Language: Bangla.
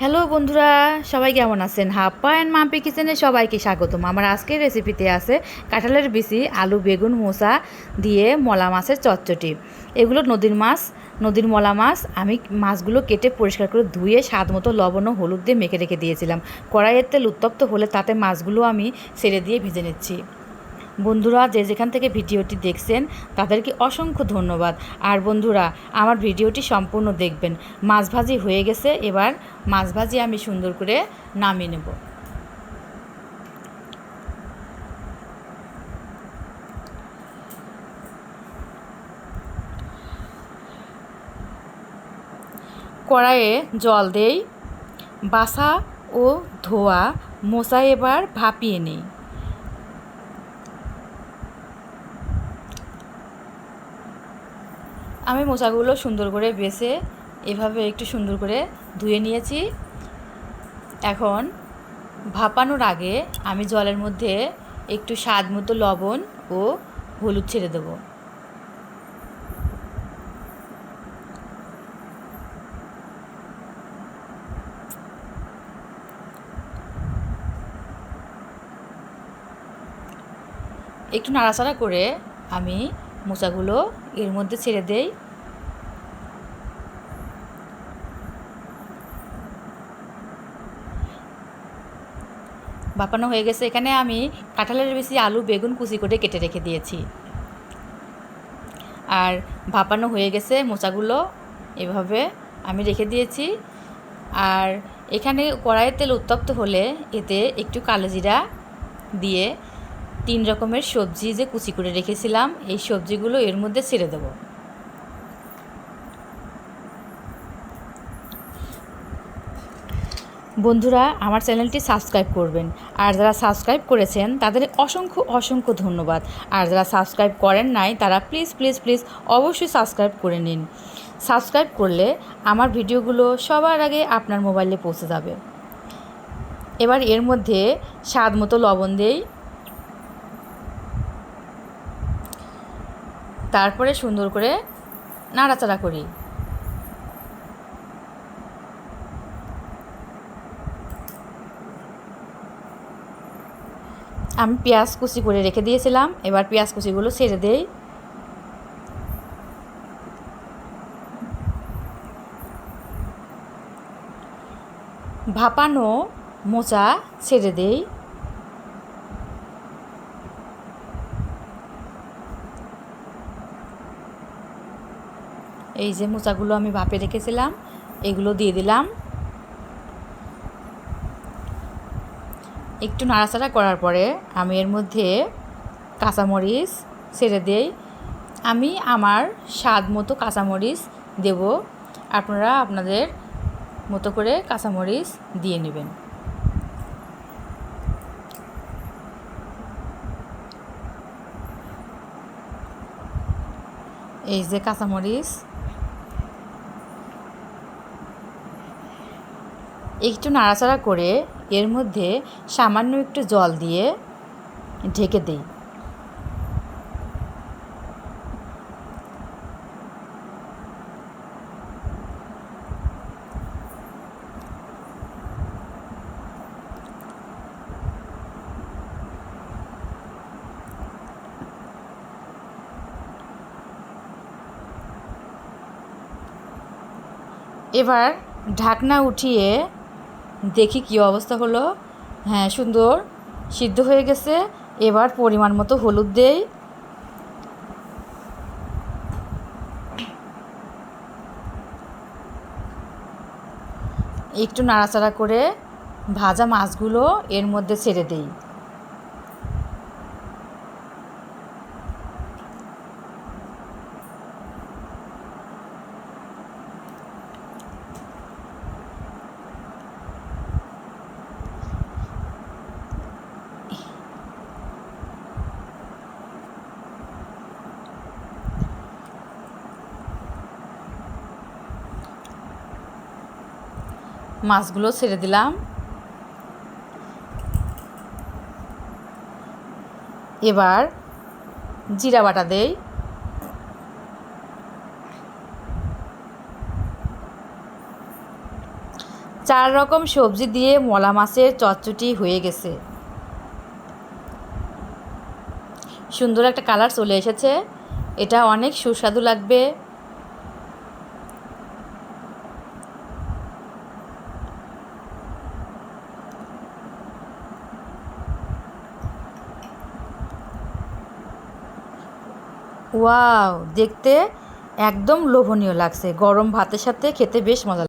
হ্যালো বন্ধুরা, সবাই কেমন আছেন? হাপ্পা অ্যান্ড মাম্পি কিচেনে সবাইকে স্বাগতম। আমার আজকের রেসিপিতে আছে কাঁঠালের বিচি, আলু, বেগুন, মোসা দিয়ে মলা মাছের চচ্চটি। এগুলো নদীর মাছ, নদীর মলা মাছ। আমি মাছগুলো কেটে পরিষ্কার করে ধুয়ে স্বাদ মতো লবণ ও হলুদ দিয়ে মেখে রেখে দিয়েছিলাম। কড়াইয়ের তেল উত্তপ্ত হলে তাতে মাছগুলো আমি ছেড়ে দিয়ে ভেজে নিচ্ছি। বন্ধুরা, যে যেখান থেকে ভিডিওটি দেখছেন, তাদেরকে অসংখ্য ধন্যবাদ। আর বন্ধুরা, আমার ভিডিওটি সম্পূর্ণ দেখবেন। মাছ ভাজি হয়ে গেছে, এবার মাছ ভাজি আমি সুন্দর করে নামিয়ে নেব। কড়াইয়ে জল দেই, বাসা ও ধোয়া মোচা এবার ভাপিয়ে নেই। আমি মোচাগুলো সুন্দর করে বেছে এভাবে একটু সুন্দর করে ধুয়ে নিয়েছি। এখন ভাপানোর আগে আমি জলের মধ্যে একটু স্বাদ মতো লবণ ও হলুদ ছেড়ে দেবো। একটু নাড়াচাড়া করে আমি মোচাগুলো এর মধ্যে ছেড়ে দেই। বাপানো হয়ে গেছে। এখানে আমি কাঁঠালের বেশি আলু, বেগুন, কুচি করে কেটে রেখে দিয়েছি। আর ভাপানো হয়ে গেছে মোচাগুলো এভাবে আমি রেখে দিয়েছি। আর এখানে কড়াইয়ের তেল উত্তপ্ত হলে এতে একটু কালো জিরা দিয়ে তিন রকমের সবজি যে কুচি করে রেখেছিলাম, এই সবজিগুলো এর মধ্যে ছেড়ে দেবো। বন্ধুরা, আমার চ্যানেলটি সাবস্ক্রাইব করবেন। আর যারা সাবস্ক্রাইব করেছেন, তাদের অসংখ্য অসংখ্য ধন্যবাদ। আর যারা সাবস্ক্রাইব করেন নাই, তারা প্লিজ প্লিজ প্লিজ অবশ্যই সাবস্ক্রাইব করে নিন। সাবস্ক্রাইব করলে আমার ভিডিওগুলো সবার আগে আপনার মোবাইলে পৌঁছে যাবে। এবার এর মধ্যে স্বাদ মতো লবণ দেই তারপরে সুন্দর করে নাড়াচাড়া করি। আমি পেঁয়াজ কুচি করে রেখে দিয়েছিলাম, এবার পেঁয়াজ কুচিগুলো ছেড়ে দেই। ভাপানো মোচা ছেড়ে দেই। এই যে মোচাগুলো আমি ভাপে রেখেছিলাম, এগুলো দিয়ে দিলাম। একটু নাড়াচাড়া করার পরে আমি এর মধ্যে কাঁচামরিচ ছেড়ে দেই। আমি আমার স্বাদ মতো কাঁচামরিচ দেব। আপনারা আপনাদের মতো করে কাঁচামরিচ দিয়ে নেবেন। এই যে কাঁচামরিচ একটু নাড়াচাড়া করে এর মধ্যে সামান্য একটু জল দিয়ে ঢেকে দিই। এবার ঢাকনা উঠিয়ে দেখি কী অবস্থা হলো। হ্যাঁ সুন্দর, সিদ্ধ হয়ে গেছে। এবার পরিমাণ মতো হলুদ দেই। একটু নাড়াচাড়া করে ভাজা মাছগুলো এর মধ্যে ছেড়ে দেই। মাছগুলো ছেড়ে দিলাম। এবার জিরা বাটা দেই। চার রকম সবজি দিয়ে মলা মাছের চচ্চটি হয়ে গেছে। সুন্দর একটা কালার চলে এসেছে। এটা অনেক সুস্বাদু লাগবে। ওয়াও দেখতে একদম লোভনীয় লাগছে। গরম ভাতের সাথে খেতে বেশ মজা